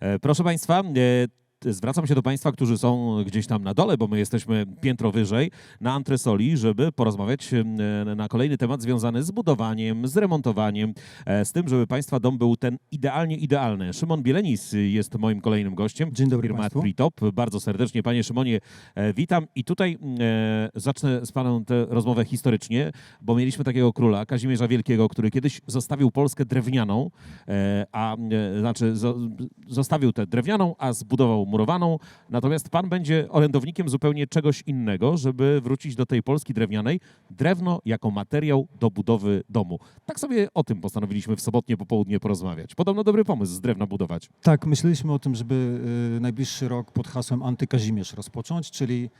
E, Proszę Państwa, e, zwracam się do Państwa, którzy są gdzieś tam na dole, bo my jesteśmy piętro wyżej, na antresoli, żeby porozmawiać na kolejny temat związany z budowaniem, z remontowaniem, e, z tym, żeby Państwa dom był ten idealnie idealny. Szymon Bielenis jest moim kolejnym gościem. Dzień dobry Firma Państwu. Tritop. Bardzo serdecznie, Panie Szymonie, e, witam. I tutaj e, zacznę z Panem tę rozmowę historycznie, bo mieliśmy takiego króla, Kazimierza Wielkiego, który kiedyś zostawił Polskę drewnianą, a znaczy zo, zostawił tę drewnianą, a zbudował murowaną. Natomiast Pan będzie orędownikiem zupełnie czegoś innego, żeby wrócić do tej Polski drewnianej. Drewno jako materiał do budowy domu. Tak sobie o tym postanowiliśmy w sobotnie popołudnie porozmawiać. Podobno dobry pomysł z drewna budować. Tak, myśleliśmy o tym, żeby y, najbliższy rok pod hasłem Antykazimierz rozpocząć, czyli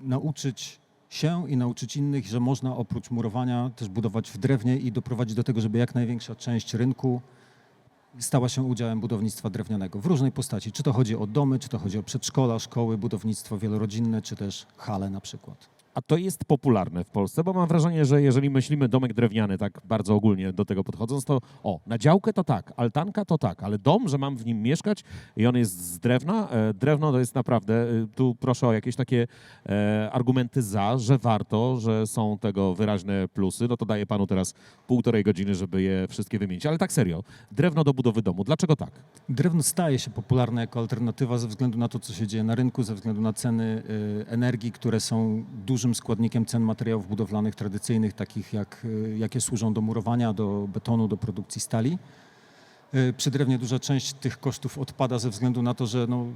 nauczyć się i nauczyć innych, że można oprócz murowania też budować w drewnie i doprowadzić do tego, żeby jak największa część rynku stała się udziałem budownictwa drewnianego w różnej postaci. Czy to chodzi o domy, czy to chodzi o przedszkola, szkoły, budownictwo wielorodzinne, czy też hale na przykład. A to jest popularne w Polsce, bo mam wrażenie, że jeżeli myślimy domek drewniany, tak bardzo ogólnie do tego podchodząc, to o, na działkę to tak, altanka to tak, ale dom, że mam w nim mieszkać i on jest z drewna, e, drewno to jest naprawdę, e, tu proszę o jakieś takie e, argumenty za, że warto, że są tego wyraźne plusy, no to daję panu teraz półtorej godziny, żeby je wszystkie wymienić, ale tak serio, drewno do budowy domu, dlaczego tak? Drewno staje się popularne jako alternatywa ze względu na to, co się dzieje na rynku, ze względu na ceny y, energii, które są dużym składnikiem cen materiałów budowlanych tradycyjnych, takich jak, y, jakie służą do murowania, do betonu, do produkcji stali. Y, Przy drewnie duża część tych kosztów odpada ze względu na to, że no,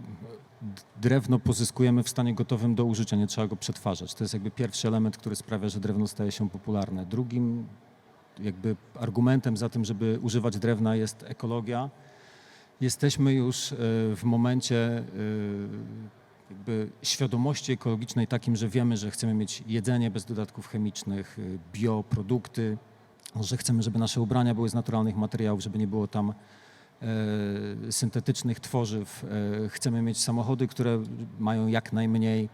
drewno pozyskujemy w stanie gotowym do użycia, nie trzeba go przetwarzać. To jest jakby pierwszy element, który sprawia, że drewno staje się popularne. Drugim jakby argumentem za tym, żeby używać drewna jest ekologia. Jesteśmy już e, w momencie e, jakby świadomości ekologicznej takim, że wiemy, że chcemy mieć jedzenie bez dodatków chemicznych, e, bioprodukty, że chcemy, żeby nasze ubrania były z naturalnych materiałów, żeby nie było tam e, syntetycznych tworzyw. E, Chcemy mieć samochody, które mają jak najmniej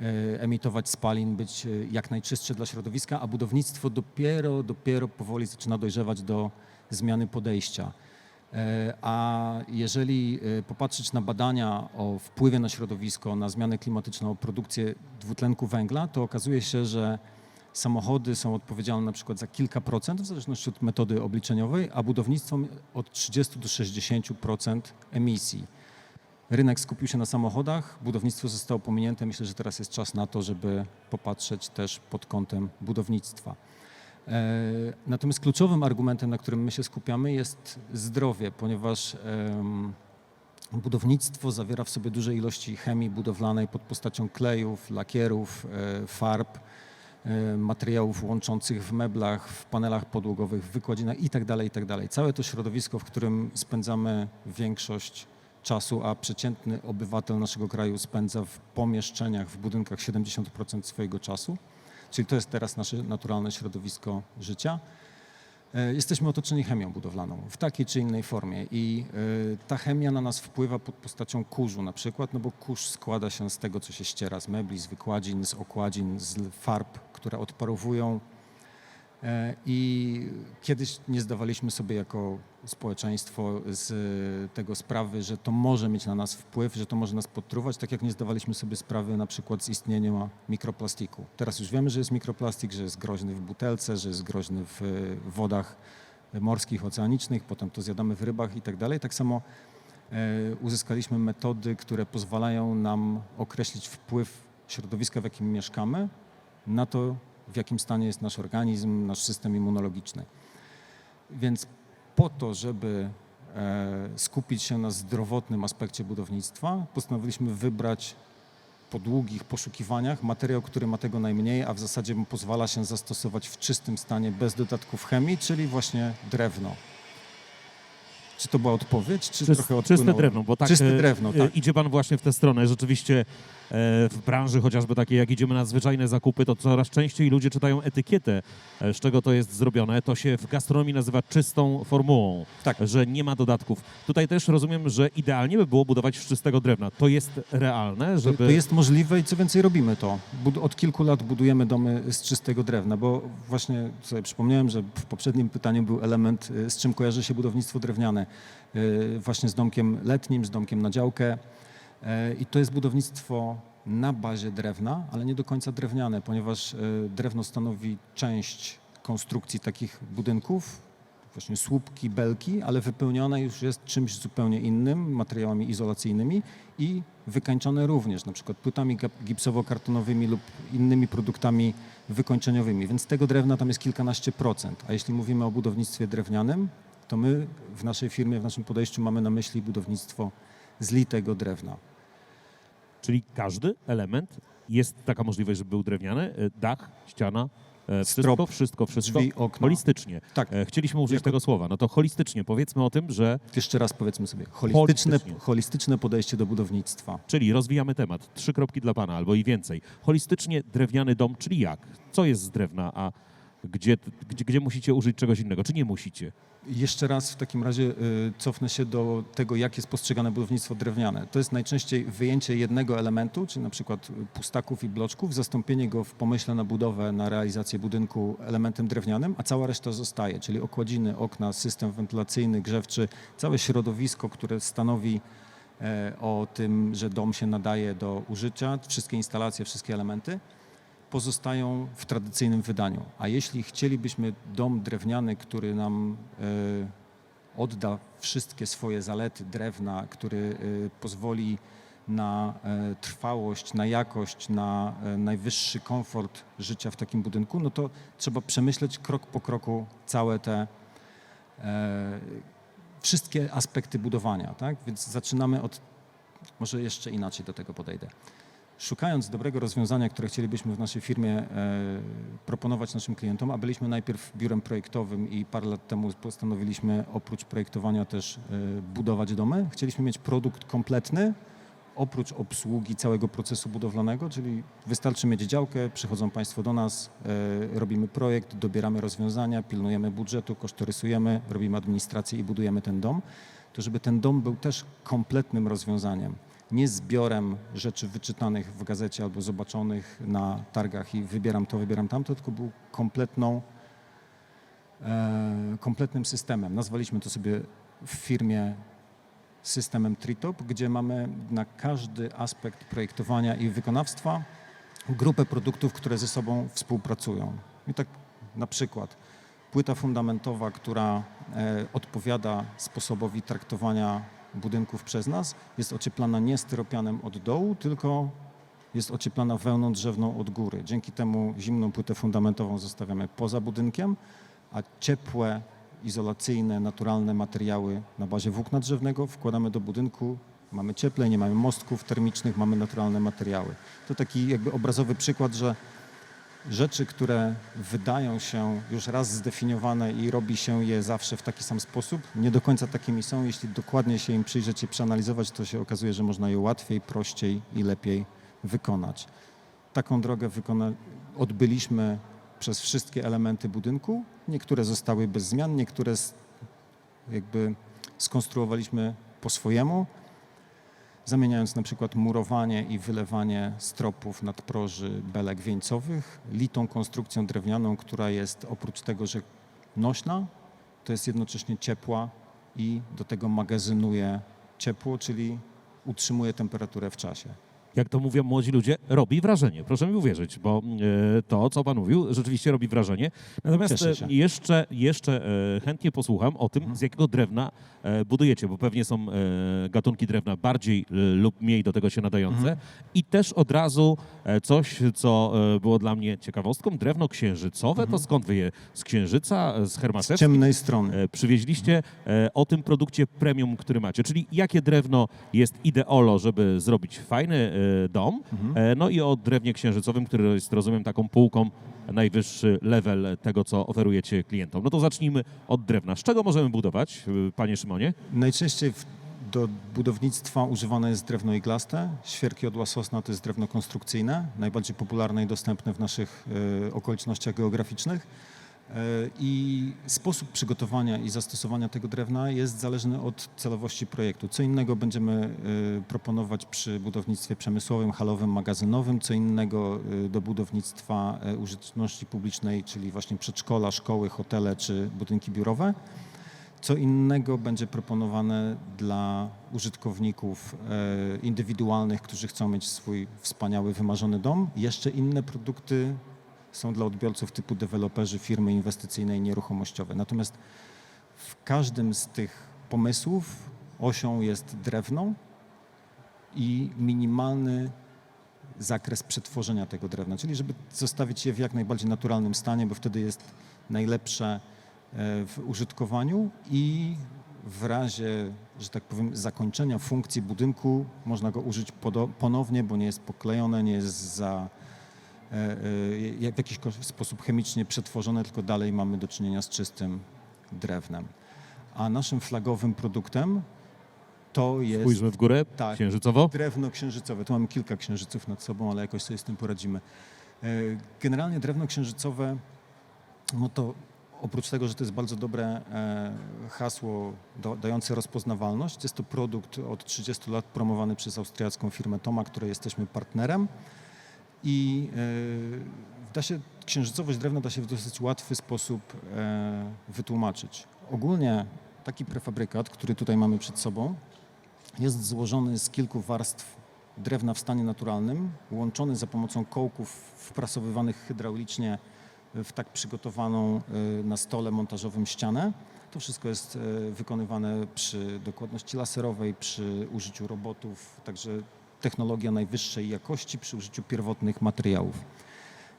e, emitować spalin, być e, jak najczystsze dla środowiska, a budownictwo dopiero, dopiero powoli zaczyna dojrzewać do zmiany podejścia. E, A jeżeli e, popatrzeć na badania o wpływie na środowisko, na zmianę klimatyczną, o produkcję dwutlenku węgla, to okazuje się, że samochody są odpowiedzialne na przykład za kilka procent, w zależności od metody obliczeniowej, a budownictwo od 30 do 60% emisji. Rynek skupił się na samochodach, budownictwo zostało pominięte. Myślę, że teraz jest czas na to, żeby popatrzeć też pod kątem budownictwa. E, Natomiast kluczowym argumentem, na którym my się skupiamy, jest zdrowie, ponieważ budownictwo zawiera w sobie duże ilości chemii budowlanej pod postacią klejów, lakierów, e, farb, e, materiałów łączących w meblach, w panelach podłogowych, w wykładzinach itd. itd. Całe to środowisko, w którym spędzamy większość czasu, a przeciętny obywatel naszego kraju spędza w pomieszczeniach, w budynkach 70% swojego czasu, czyli to jest teraz nasze naturalne środowisko życia. E, Jesteśmy otoczeni chemią budowlaną w takiej czy innej formie i e, ta chemia na nas wpływa pod postacią kurzu na przykład, no bo kurz składa się z tego, co się ściera z mebli, z wykładzin, z okładzin, z farb, które odparowują I kiedyś nie zdawaliśmy sobie jako społeczeństwo z tego sprawy, że to może mieć na nas wpływ, że to może nas podtruwać, tak jak nie zdawaliśmy sobie sprawy na przykład z istnienia mikroplastiku. Teraz już wiemy, że jest mikroplastik, że jest groźny w butelce, że jest groźny w e, wodach morskich, oceanicznych, potem to zjadamy w rybach i tak dalej. Tak samo e, uzyskaliśmy metody, które pozwalają nam określić wpływ środowiska, w jakim mieszkamy, na to, w jakim stanie jest nasz organizm, nasz system immunologiczny. Więc po to, żeby e, skupić się na zdrowotnym aspekcie budownictwa, postanowiliśmy wybrać po długich poszukiwaniach materiał, który ma tego najmniej, a w zasadzie pozwala się zastosować w czystym stanie, bez dodatków chemii, czyli właśnie drewno. Czy to była odpowiedź, czy Czyst, trochę czyste odpłynąłem? drewno, bo tak Czyste e, drewno, e, tak. idzie pan właśnie w tę stronę. Rzeczywiście w branży chociażby takiej, jak idziemy na zwyczajne zakupy, to coraz częściej ludzie czytają etykietę, e, z czego to jest zrobione. To się w gastronomii nazywa czystą formułą, Tak. że nie ma dodatków. Tutaj też rozumiem, że idealnie by było budować z czystego drewna. To jest realne, żeby... to jest możliwe i co więcej robimy to. Od kilku lat budujemy domy z czystego drewna, bo właśnie sobie przypomniałem, że w poprzednim pytaniu był element, y, z czym kojarzy się budownictwo drewniane. właśnie z domkiem letnim, z domkiem na działkę. E, I to jest budownictwo na bazie drewna, ale nie do końca drewniane, ponieważ e, drewno stanowi część konstrukcji takich budynków, właśnie słupki, belki, ale wypełnione już jest czymś zupełnie innym, materiałami izolacyjnymi i wykańczone również, na przykład płytami gipsowo-kartonowymi lub innymi produktami wykończeniowymi, więc tego drewna tam jest kilkanaście procent. A jeśli mówimy o budownictwie drewnianym, to my w naszej firmie, w naszym podejściu mamy na myśli budownictwo z litego drewna. Czyli każdy element jest taka możliwość, żeby był drewniany, e, dach, ściana, e, wszystko, Strop, wszystko, wszystko. Drzwi, okna. Holistycznie. Tak. E, Chcieliśmy użyć Jako- tego słowa. No to holistycznie. Powiedzmy o tym, że Jeszcze raz powiedzmy sobie, holistyczne, Holistycznie. holistyczne podejście do budownictwa. Czyli rozwijamy temat. Trzy kropki dla Pana albo i więcej. Holistycznie drewniany dom, czyli jak? Co jest z drewna, a gdzie, gdzie, gdzie musicie użyć czegoś innego? Czy nie musicie? Jeszcze raz w takim razie y, cofnę się do tego, jak jest postrzegane budownictwo drewniane. To jest najczęściej wyjęcie jednego elementu, czyli na przykład pustaków i bloczków, zastąpienie go w pomyśle na budowę, na realizację budynku elementem drewnianym, a cała reszta zostaje, czyli okładziny, okna, system wentylacyjny, grzewczy, całe środowisko, które stanowi e, o tym, że dom się nadaje do użycia, wszystkie instalacje, wszystkie elementy pozostają w tradycyjnym wydaniu. A jeśli chcielibyśmy dom drewniany, który nam e, odda wszystkie swoje zalety drewna, który e, pozwoli na e, trwałość, na jakość, na najwyższy komfort życia w takim budynku, no to trzeba przemyśleć krok po kroku całe te wszystkie aspekty budowania, tak? Więc zaczynamy od, może jeszcze inaczej do tego podejdę. Szukając dobrego rozwiązania, które chcielibyśmy w naszej firmie e, proponować naszym klientom, a byliśmy najpierw biurem projektowym i parę lat temu postanowiliśmy oprócz projektowania też e, budować domy, chcieliśmy mieć produkt kompletny, oprócz obsługi całego procesu budowlanego, czyli wystarczy mieć działkę, przychodzą Państwo do nas, e, robimy projekt, dobieramy rozwiązania, pilnujemy budżetu, kosztorysujemy, robimy administrację i budujemy ten dom, to żeby ten dom był też kompletnym rozwiązaniem. Nie zbiorem rzeczy wyczytanych w gazecie albo zobaczonych na targach i wybieram to, wybieram tamto, tylko był kompletną, e, kompletnym systemem. Nazwaliśmy to sobie w firmie systemem Tritop, gdzie mamy na każdy aspekt projektowania i wykonawstwa grupę produktów, które ze sobą współpracują. I tak na przykład płyta fundamentowa, która e, odpowiada sposobowi traktowania budynków przez nas, jest ocieplana nie styropianem od dołu, tylko jest ocieplana wełną drzewną od góry. Dzięki temu zimną płytę fundamentową zostawiamy poza budynkiem, a ciepłe, izolacyjne, naturalne materiały na bazie włókna drzewnego wkładamy do budynku. Mamy cieplej, nie mamy mostków termicznych, mamy naturalne materiały. To taki jakby obrazowy przykład, że rzeczy, które wydają się już raz zdefiniowane i robi się je zawsze w taki sam sposób, nie do końca takimi są. Jeśli dokładnie się im przyjrzeć i przeanalizować, to się okazuje, że można je łatwiej, prościej i lepiej wykonać. Taką drogę wykona- odbyliśmy przez wszystkie elementy budynku. Niektóre zostały bez zmian, niektóre jakby skonstruowaliśmy po swojemu, zamieniając na przykład murowanie i wylewanie stropów nadproży belek wieńcowych litą konstrukcją drewnianą, która jest oprócz tego, że nośna, to jest jednocześnie ciepła i do tego magazynuje ciepło, czyli utrzymuje temperaturę w czasie. Jak to mówią młodzi ludzie, robi wrażenie. Proszę mi uwierzyć, bo e, to, co pan mówił, rzeczywiście robi wrażenie. Natomiast e, jeszcze, jeszcze e, chętnie posłucham o tym, z jakiego drewna budujecie, bo pewnie są gatunki drewna bardziej lub mniej do tego się nadające. Mhm. I też od razu coś, co było dla mnie ciekawostką, drewno księżycowe, to skąd wy je? Z Księżyca, z Z Hermasewskiej? ciemnej strony. Przywieźliście o tym produkcie premium, który macie. Czyli jakie drewno jest ideolo, żeby zrobić fajny dom, e, no i o drewnie księżycowym, który jest, rozumiem, taką półką najwyższy level tego, co oferujecie klientom. No to zacznijmy od drewna. Z czego możemy budować, e, panie Szymonie? Najczęściej do budownictwa używane jest drewno iglaste. Świerki odła sosna to jest drewno konstrukcyjne, najbardziej popularne i dostępne w naszych e, okolicznościach geograficznych. I sposób przygotowania i zastosowania tego drewna jest zależny od celowości projektu. Co innego będziemy e, proponować przy budownictwie przemysłowym, halowym, magazynowym, co innego e, do budownictwa e, użyteczności publicznej, czyli właśnie przedszkola, szkoły, hotele czy budynki biurowe Co innego będzie proponowane dla użytkowników indywidualnych, którzy chcą mieć swój wspaniały, wymarzony dom. Jeszcze inne produkty są dla odbiorców typu deweloperzy, firmy inwestycyjne i nieruchomościowe. Natomiast w każdym z tych pomysłów osią jest drewno i minimalny zakres przetworzenia tego drewna, czyli żeby zostawić je w jak najbardziej naturalnym stanie, bo wtedy jest najlepsze e, w użytkowaniu i w razie, że tak powiem, zakończenia funkcji budynku można go użyć ponownie, bo nie jest poklejone, nie jest za, w jakiś sposób chemicznie przetworzone, tylko dalej mamy do czynienia z czystym drewnem. A naszym flagowym produktem to jest Spójrzmy w górę, Tak. księżycowo. drewno księżycowe. Tu mamy kilka księżyców nad sobą, ale jakoś sobie z tym poradzimy. E, Generalnie drewno księżycowe, no to oprócz tego, że to jest bardzo dobre e, hasło dające rozpoznawalność, jest to produkt od 30 lat promowany przez austriacką firmę Toma, której jesteśmy partnerem i e, da się, księżycowość drewna da się w dosyć łatwy sposób e, wytłumaczyć. Ogólnie taki prefabrykat, który tutaj mamy przed sobą, jest złożony z kilku warstw drewna w stanie naturalnym, łączony za pomocą kołków wprasowywanych hydraulicznie w tak przygotowaną y, na stole montażowym ścianę. To wszystko jest wykonywane przy dokładności laserowej, przy użyciu robotów, także technologia najwyższej jakości przy użyciu pierwotnych materiałów.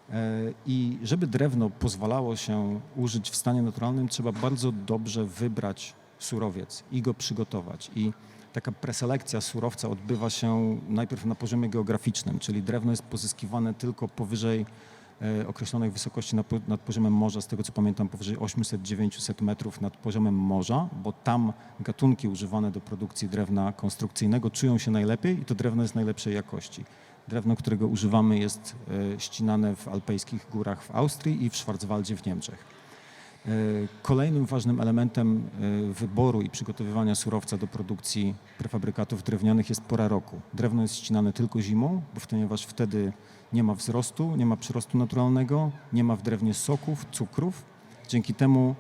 E, I żeby drewno pozwalało się użyć w stanie naturalnym, trzeba bardzo dobrze wybrać surowiec i go przygotować. I taka preselekcja surowca odbywa się najpierw na poziomie geograficznym, czyli drewno jest pozyskiwane tylko powyżej określonej wysokości nad, po- nad poziomem morza, z tego co pamiętam powyżej 800-900 metrów nad poziomem morza, bo tam gatunki używane do produkcji drewna konstrukcyjnego czują się najlepiej i to drewno jest najlepszej jakości. Drewno, którego używamy jest e, ścinane w alpejskich górach w Austrii i w Schwarzwaldzie w Niemczech. E, Kolejnym ważnym elementem e, wyboru i przygotowywania surowca do produkcji prefabrykatów drewnianych jest pora roku. Drewno jest ścinane tylko zimą, ponieważ wtedy nie ma wzrostu, nie ma przyrostu naturalnego, nie ma w drewnie soków, cukrów. Dzięki temu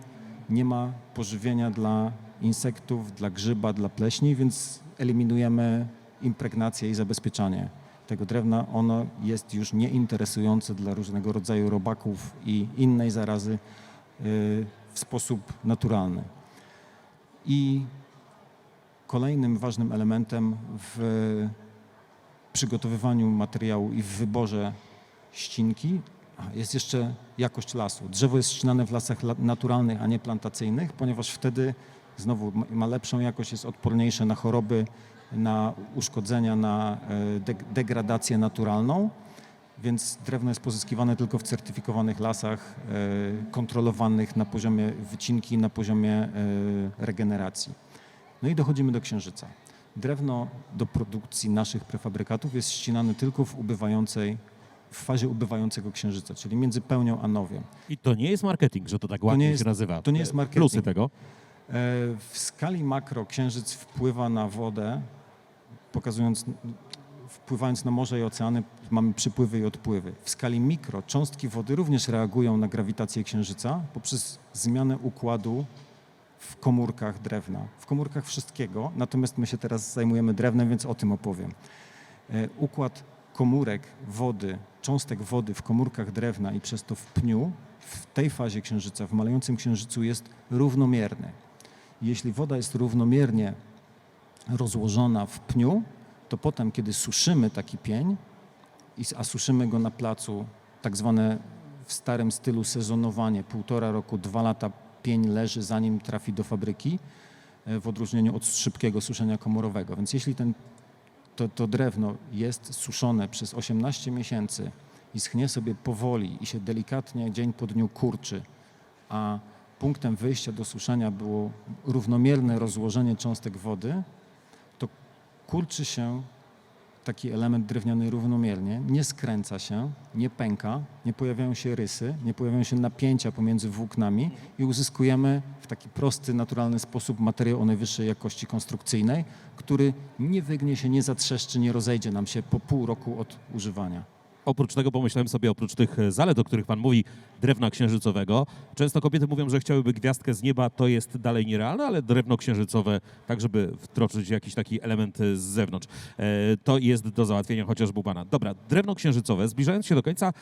nie ma pożywienia dla insektów, dla grzyba, dla pleśni, więc eliminujemy impregnację i zabezpieczanie tego drewna. Ono jest już nieinteresujące dla różnego rodzaju robaków i innej zarazy y, w sposób naturalny. I kolejnym ważnym elementem w przygotowywaniu materiału i w wyborze ścinki jest jeszcze jakość lasu. Drzewo jest ścinane w lasach la- naturalnych, a nie plantacyjnych, ponieważ wtedy znowu ma- lepszą jakość, jest odporniejsze na choroby, na uszkodzenia, na e, deg- degradację naturalną. Więc drewno jest pozyskiwane tylko w certyfikowanych lasach, e, kontrolowanych na poziomie wycinki, na poziomie e, regeneracji. No i dochodzimy do księżyca. Drewno do produkcji naszych prefabrykatów jest ścinane tylko w ubywającej, w fazie ubywającego księżyca, czyli między pełnią a nowiem. I to nie jest marketing, że to tak ładnie jest- się nazywa. to nie jest marketing. Plusy tego. E, W skali makro księżyc wpływa na wodę, pokazując, wpływając na morze i oceany, mamy przypływy i odpływy. W skali mikro cząstki wody również reagują na grawitację księżyca poprzez zmianę układu w komórkach drewna, w komórkach wszystkiego, natomiast my się teraz zajmujemy drewnem, więc o tym opowiem. E, Układ komórek wody, cząstek wody w komórkach drewna i przez to w pniu w tej fazie księżyca, w malejącym księżycu jest równomierny. Jeśli woda jest równomiernie rozłożona w pniu, to potem, kiedy suszymy taki pień, a suszymy go na placu, tak zwane w starym stylu sezonowanie, półtora roku, dwa lata pień leży zanim trafi do fabryki, e, w odróżnieniu od szybkiego suszenia komorowego. Więc jeśli ten, to, to drewno jest suszone przez 18 miesięcy i schnie sobie powoli i się delikatnie dzień po dniu kurczy, a punktem wyjścia do suszenia było równomierne rozłożenie cząstek wody, to kurczy się taki element drewniany równomiernie, nie skręca się, nie pęka, nie pojawiają się rysy, nie pojawiają się napięcia pomiędzy włóknami i uzyskujemy w taki prosty, naturalny sposób materiał o najwyższej jakości konstrukcyjnej, który nie wygnie się, nie zatrzeszczy, nie rozejdzie nam się po pół roku od używania. Oprócz tego pomyślałem sobie, oprócz tych e, zalet, o których Pan mówi, drewna księżycowego. Często kobiety mówią, że chciałyby gwiazdkę z nieba, to jest dalej nierealne, ale drewno księżycowe, tak żeby wtroczyć jakiś taki element e, z zewnątrz, e, to jest do załatwienia chociażby u Pana. Dobra, drewno księżycowe, zbliżając się do końca,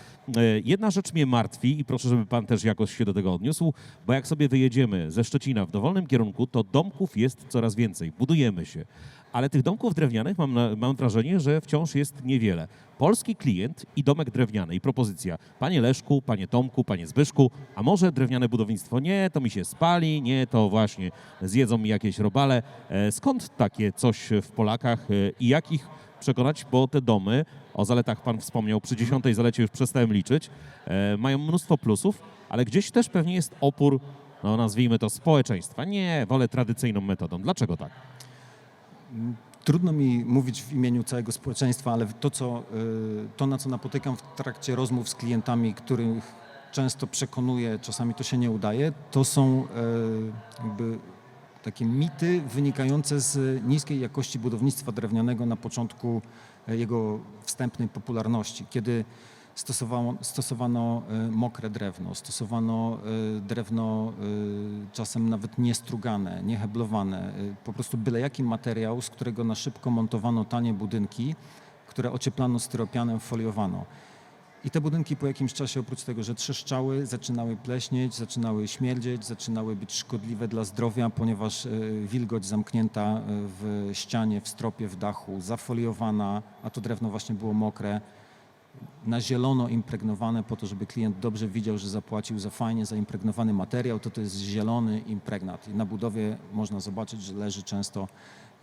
jedna rzecz mnie martwi i proszę, żeby Pan też jakoś się do tego odniósł, bo jak sobie wyjedziemy ze Szczecina w dowolnym kierunku, to domków jest coraz więcej, budujemy się. Ale tych domków drewnianych mam, mam wrażenie, że wciąż jest niewiele. Polski klient i domek drewniany i propozycja. Panie Leszku, panie Tomku, panie Zbyszku, a może drewniane budownictwo? Nie, to mi się spali, nie, to właśnie zjedzą mi jakieś robale. E, skąd takie coś w Polakach e, i jak ich przekonać, bo te domy, o zaletach pan wspomniał, przy dziesiątej zalecie już przestałem liczyć, e, mają mnóstwo plusów, ale gdzieś też pewnie jest opór, no nazwijmy to społeczeństwa. Nie, wolę tradycyjną metodą. Dlaczego tak? Trudno mi mówić w imieniu całego społeczeństwa, ale to, co, y, to na co napotykam w trakcie rozmów z klientami, których często przekonuję, czasami to się nie udaje, to są y, jakby takie mity wynikające z niskiej jakości budownictwa drewnianego na początku y, jego wstępnej popularności, kiedy stosowano, stosowano y, mokre drewno, stosowano y, drewno y, czasem nawet niestrugane, nieheblowane, po prostu byle jaki materiał, z którego na szybko montowano tanie budynki, które ocieplano styropianem, foliowano. I te budynki po jakimś czasie, oprócz tego, że trzeszczały, zaczynały pleśnieć, zaczynały śmierdzieć, zaczynały być szkodliwe dla zdrowia, ponieważ wilgoć zamknięta w ścianie, w stropie, w dachu, zafoliowana, a to drewno właśnie było mokre, na zielono impregnowane po to, żeby klient dobrze widział, że zapłacił za fajnie zaimpregnowany materiał, to to jest zielony impregnat. I na budowie można zobaczyć, że leży często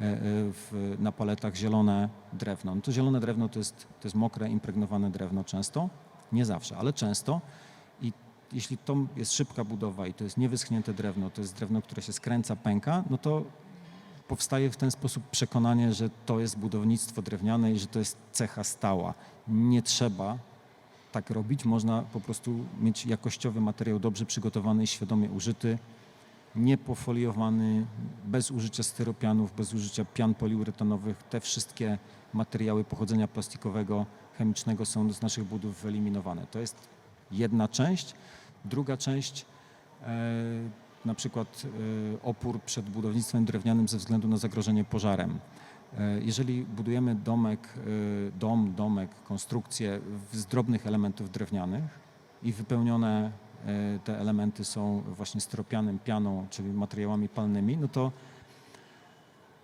e, e, w, na paletach zielone drewno. No to zielone drewno to jest, to jest mokre, impregnowane drewno często, nie zawsze, ale często. I jeśli to jest szybka budowa i to jest niewyschnięte drewno, to jest drewno, które się skręca, pęka, no to powstaje w ten sposób przekonanie, że to jest budownictwo drewniane i że to jest cecha stała. Nie trzeba tak robić, można po prostu mieć jakościowy materiał dobrze przygotowany i świadomie użyty, niepofoliowany, bez użycia styropianów, bez użycia pian poliuretanowych. Te wszystkie materiały pochodzenia plastikowego, chemicznego są z naszych budów wyeliminowane. To jest jedna część. Druga część e, na przykład e, opór przed budownictwem drewnianym ze względu na zagrożenie pożarem. E, Jeżeli budujemy domek, e, dom, domek, konstrukcję z drobnych elementów drewnianych i wypełnione te elementy są właśnie styropianem, pianą, czyli materiałami palnymi, no to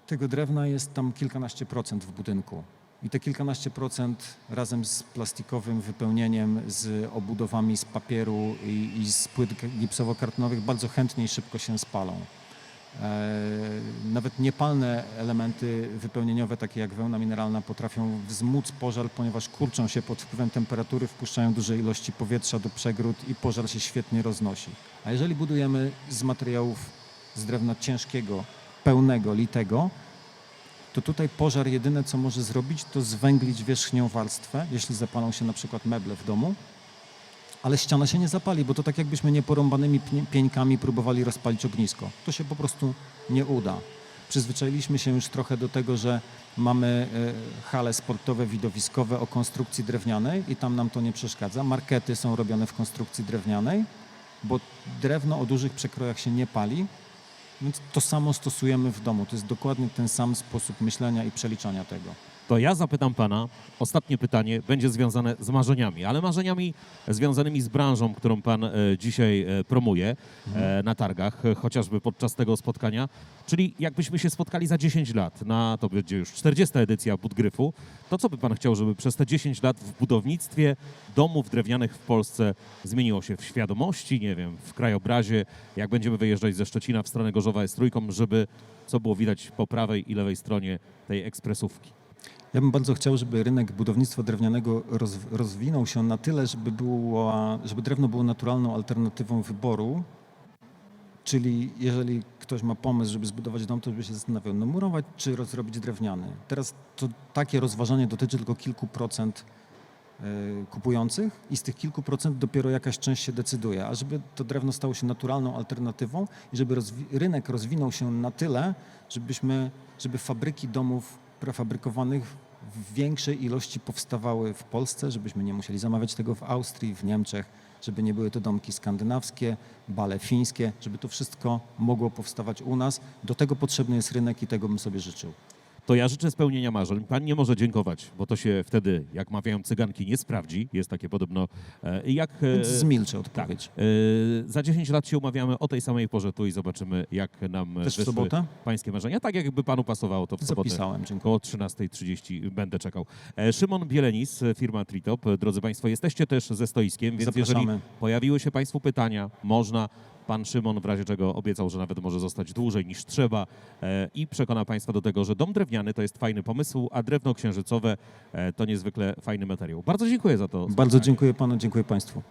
tego drewna jest tam kilkanaście procent w budynku. I te kilkanaście procent razem z plastikowym wypełnieniem, z obudowami z papieru i, i z płyt gipsowo-kartonowych bardzo chętnie i szybko się spalą. E, nawet niepalne elementy wypełnieniowe, takie jak wełna mineralna, potrafią wzmóc pożar, ponieważ kurczą się pod wpływem temperatury, wpuszczają duże ilości powietrza do przegród i pożar się świetnie roznosi. A jeżeli budujemy z materiałów z drewna ciężkiego, pełnego, litego, to tutaj pożar jedyne co może zrobić, to zwęglić wierzchnią warstwę, jeśli zapalą się na przykład meble w domu, ale ściana się nie zapali, bo to tak jakbyśmy nieporąbanymi pieńkami próbowali rozpalić ognisko. To się po prostu nie uda. Przyzwyczailiśmy się już trochę do tego, że mamy e, hale sportowe, widowiskowe o konstrukcji drewnianej i tam nam to nie przeszkadza. Markety są robione w konstrukcji drewnianej, bo drewno o dużych przekrojach się nie pali, więc to samo stosujemy w domu. To jest dokładnie ten sam sposób myślenia i przeliczania tego. To ja zapytam pana, ostatnie pytanie będzie związane z marzeniami, ale marzeniami związanymi z branżą, którą pan e, dzisiaj e, promuje e, na targach, chociażby podczas tego spotkania. Czyli jakbyśmy się spotkali za 10 lat, na to będzie już 40. edycja Budgryfu, to co by pan chciał, żeby przez te 10 lat w budownictwie domów drewnianych w Polsce zmieniło się w świadomości, nie wiem, w krajobrazie, jak będziemy wyjeżdżać ze Szczecina w stronę Gorzowa jest trójką, żeby co było widać po prawej i lewej stronie tej ekspresówki. Ja bym bardzo chciał, żeby rynek budownictwa drewnianego roz, rozwinął się na tyle, żeby, było, żeby drewno było naturalną alternatywą wyboru. Czyli jeżeli ktoś ma pomysł, żeby zbudować dom, to by się zastanawiał, no murować czy rozrobić drewniany. Teraz to takie rozważanie dotyczy tylko kilku procent e, kupujących i z tych kilku procent dopiero jakaś część się decyduje. A żeby to drewno stało się naturalną alternatywą i żeby rozwi- rynek rozwinął się na tyle, żebyśmy, żeby fabryki domów prefabrykowanych w większej ilości powstawały w Polsce, żebyśmy nie musieli zamawiać tego w Austrii, w Niemczech, żeby nie były to domki skandynawskie, bale fińskie, żeby to wszystko mogło powstawać u nas. Do tego potrzebny jest rynek i tego bym sobie życzył. To ja życzę spełnienia marzeń. Pan nie może dziękować, bo to się wtedy, jak mawiają cyganki, nie sprawdzi. Jest takie podobno. e, Jak, e, Więc zmilczę tak, odpowiedź. e, za 10 lat się umawiamy o tej samej porze tu i zobaczymy, jak nam Też wyszły sobotę? pańskie marzenia. Tak, jakby panu pasowało to w sobotę. Zapisałem, dziękuję. Około 13.30 będę czekał. Szymon Bielenis, firma Tritop. Drodzy Państwo, jesteście też ze stoiskiem, więc jeżeli Zapraszamy. pojawiły się Państwu pytania, można. Pan Szymon w razie czego obiecał, że nawet może zostać dłużej niż trzeba e, i przekona Państwa do tego, że dom drewniany to jest fajny pomysł, a drewno księżycowe e, to niezwykle fajny materiał. Bardzo dziękuję za to. Bardzo dziękuję panu, dziękuję państwu.